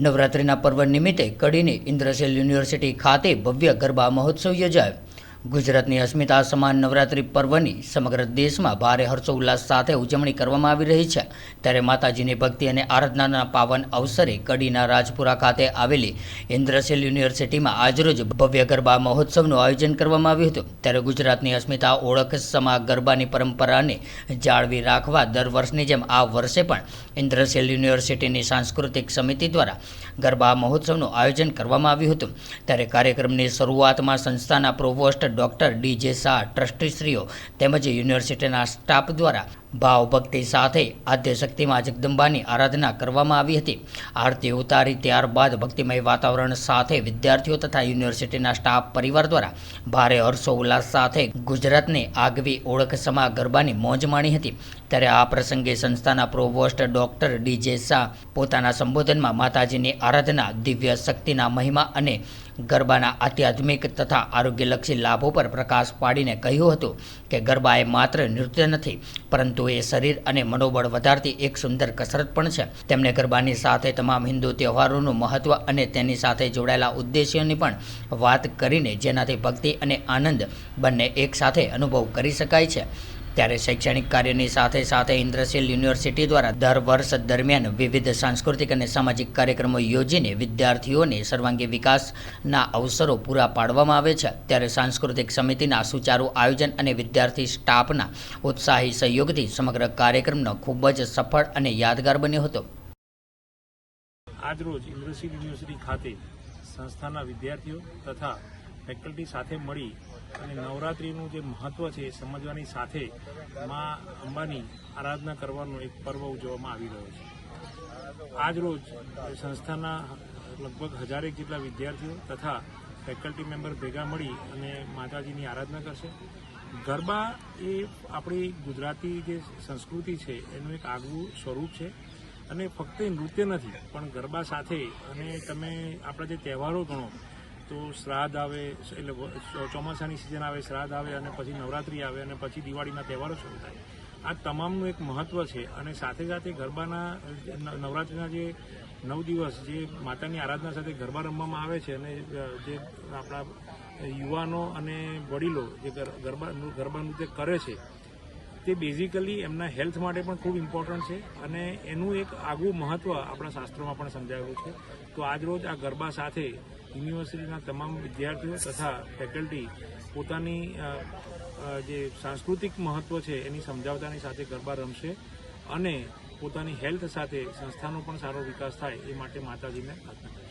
નવરાત્રિના પર્વ નિમિત્તે કડીની ઇન્દ્રસેલ યુનિવર્સિટી ખાતે ભવ્ય ગરબા મહોત્સવ યોજાયો. ગુજરાતની અસ્મિતા સમાન નવરાત્રિ પર્વની સમગ્ર દેશમાં ભારે હર્ષોલ્લાસ સાથે ઉજવણી કરવામાં આવી રહી છે. ત્યારે માતાજીની ભક્તિ અને આરાધનાના પાવન અવસરે કડીના રાજપુરા ખાતે આવેલી ઇન્દ્રસેલ યુનિવર્સિટીમાં આજરોજ ભવ્ય ગરબા મહોત્સવનું આયોજન કરવામાં આવ્યું હતું. ત્યારે ગુજરાતની અસ્મિતા ઓળખ સમા ગરબાની પરંપરાને જાળવી રાખવા દર વર્ષની જેમ આ વર્ષે પણ ઇન્દ્રસેલ યુનિવર્સિટીની સાંસ્કૃતિક સમિતિ દ્વારા ગરબા મહોત્સવનું આયોજન કરવામાં આવ્યું હતું. ત્યારે કાર્યક્રમની શરૂઆતમાં સંસ્થાના પ્રોવોસ્ટ ડોક્ટર ડી જે શાહ ટ્રસ્ટીશ્રીઓ તેમજ યુનિવર્સિટીના સ્ટાફ દ્વારા ભાવ ભક્તિ સાથે આદ્ય શક્તિમાં જગદંબાની આરાધના કરવામાં આવી હતી. આરતી ઉતારી ત્યારબાદ ભક્તિમય વાતાવરણ સાથે વિદ્યાર્થીઓ તથા યુનિવર્સિટીના સ્ટાફ પરિવાર દ્વારા ભારે હર્ષોલ્લાસ સાથે ગુજરાતની આગવી ઓળખ સમા ગરબાની મોજ માણી હતી. ત્યારે આ પ્રસંગે સંસ્થાના પ્રોવોસ્ટ ડોક્ટર ડીજે શાહ પોતાના સંબોધનમાં માતાજીની આરાધના, દિવ્ય શક્તિના મહિમા અને ગરબાના આધ્યાત્મિક તથા આરોગ્યલક્ષી લાભો પર પ્રકાશ પાડીને કહ્યું હતું કે ગરબા એ માત્ર નૃત્ય નથી, પરંતુ એ શરીર અને મનોબળ વધારતી એક સુંદર કસરત પણ છે. તેમણે ગરબાની સાથે તમામ હિન્દુ તહેવારોનું મહત્ત્વ અને તેની સાથે જોડાયેલા ઉદ્દેશ્યોની પણ વાત કરીને જેનાથી ભક્તિ અને આનંદ બંને એકસાથે અનુભવ કરી શકાય છે. ત્યારે શૈક્ષણિક કાર્યની સાથે સાથે ઇન્દ્રશીલ યુનિવર્સિટી દ્વારા દર વર્ષ દરમિયાન વિવિધ સાંસ્કૃતિક અને સામાજિક કાર્યક્રમો યોજીને વિદ્યાર્થીઓને સર્વાંગી વિકાસના અવસરો પૂરા પાડવામાં આવે છે. ત્યારે સાંસ્કૃતિક સમિતિના સુચારુ આયોજન અને વિદ્યાર્થી સ્ટાફના ઉત્સાહી સહયોગથી સમગ્ર કાર્યક્રમનો ખૂબ જ સફળ અને યાદગાર બન્યો હતો. આજરોજ ઇન્દ્રશીલ યુનિવર્સિટી ખાતે સંસ્થાના વિદ્યાર્થીઓ તથા ફેકલ્ટી સાથે મળી અને નવરાત્રિનું જે મહત્વ છે એ સમજવાની સાથે મા અંબાની આરાધના કરવાનો એક પર્વ ઉજવવામાં આવી રહ્યો છે. આજરોજ સંસ્થાના લગભગ હજારેક જેટલા વિદ્યાર્થીઓ તથા ફેકલ્ટી મેમ્બર ભેગા મળી અને માતાજીની આરાધના કરશે. ગરબા એ આપણી ગુજરાતી જે સંસ્કૃતિ છે એનું એક આગવું સ્વરૂપ છે અને ફક્ત નૃત્ય નથી, પણ ગરબા સાથે અને તમે આપણા જે તહેવારો ગણો તો શ્રાદ્ધ આવે, એટલે ચોમાસાની સિઝન આવે, શ્રાદ્ધ આવે અને પછી નવરાત્રિ આવે અને પછી દિવાળીના તહેવારો શરૂ થાય. આ તમામનું એક મહત્વ છે અને સાથે સાથે ગરબાના નવરાત્રિના જે નવ દિવસ જે માતાની આરાધના સાથે ગરબા રમવામાં આવે છે અને જે આપણા યુવાનો અને વડીલો જે ગરબા ગરબા નૃત્ય કરે છે, તે બેઝિકલી એમના હેલ્થ માટે પણ ખૂબ ઇમ્પોર્ટન્ટ છે અને એનું એક આગવું મહત્વ આપણા શાસ્ત્રોમાં પણ સમજાવેલું છે. તો આજરોજ આ ગરબા સાથે યુનિવર્સિટીના તમામ વિદ્યાર્થીઓ તથા ફેકલ્ટી પોતાની જે સાંસ્કૃતિક મહત્વ છે એની સમજાવતાની સાથે ગરબા રમશે અને પોતાની હેલ્થ સાથે સંસ્થાનો પણ સારો વિકાસ થાય એ માટે માતાજીને પ્રાર્થના